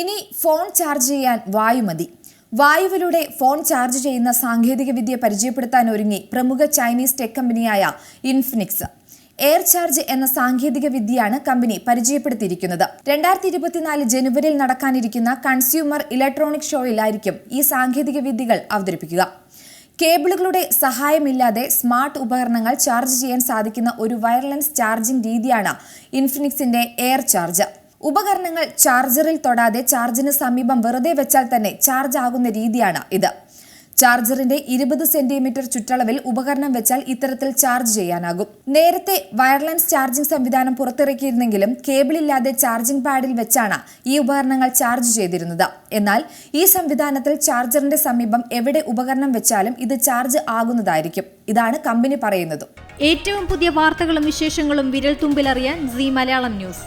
ഇനി phone charge ചെയ്യാൻ വായു മതി. വായുവിലൂടെ ഫോൺ ചാർജ് ചെയ്യുന്ന സാങ്കേതിക വിദ്യ പരിചയപ്പെടുത്താൻ ഒരുങ്ങി പ്രമുഖ ചൈനീസ് ടെക് കമ്പനിയായ ഇൻഫിനിക്സ്. എയർ ചാർജ് എന്ന സാങ്കേതിക വിദ്യയാണ് കമ്പനി പരിചയപ്പെടുത്തിയിരിക്കുന്നത്. രണ്ടായിരത്തി ഇരുപത്തിനാല് ജനുവരിയിൽ നടക്കാനിരിക്കുന്ന കൺസ്യൂമർ ഇലക്ട്രോണിക് ഷോയിലായിരിക്കും ഈ സാങ്കേതിക വിദ്യകൾ അവതരിപ്പിക്കുക. കേബിളുകളുടെ സഹായമില്ലാതെ സ്മാർട്ട് ഉപകരണങ്ങൾ ചാർജ് ചെയ്യാൻ സാധിക്കുന്ന ഒരു വയർലെസ് ചാർജിംഗ് രീതിയാണ് ഇൻഫിനിക്സിന്റെ എയർ ചാർജ്. ഉപകരണങ്ങൾ ചാർജറിൽ തൊടാതെ ചാർജിന് സമീപം വെറുതെ വെച്ചാൽ തന്നെ ചാർജ് ആകുന്ന രീതിയാണ് ഇത്. ചാർജറിന്റെ ഇരുപത് സെന്റിമീറ്റർ ചുറ്റളവിൽ ഉപകരണം വെച്ചാൽ ഇത്തരത്തിൽ ചാർജ് ചെയ്യാനാകും. നേരത്തെ വയർലെസ് ചാർജിംഗ് സംവിധാനം പുറത്തിറക്കിയിരുന്നെങ്കിലും കേബിളില്ലാതെ ചാർജിംഗ് പാഡിൽ വെച്ചാണ് ഈ ഉപകരണങ്ങൾ ചാർജ് ചെയ്തിരുന്നത്. എന്നാൽ ഈ സംവിധാനത്തിൽ ചാർജറിന്റെ സമീപം എവിടെ ഉപകരണം വെച്ചാലും ഇത് ചാർജ് ആകുന്നതായിരിക്കും. ഇതാണ് കമ്പനി പറയുന്നത്. ഏറ്റവും പുതിയ വാർത്തകളും വിശേഷങ്ങളും വിരൽ തുമ്പിലറിയാൻ സി മലയാളം ന്യൂസ്.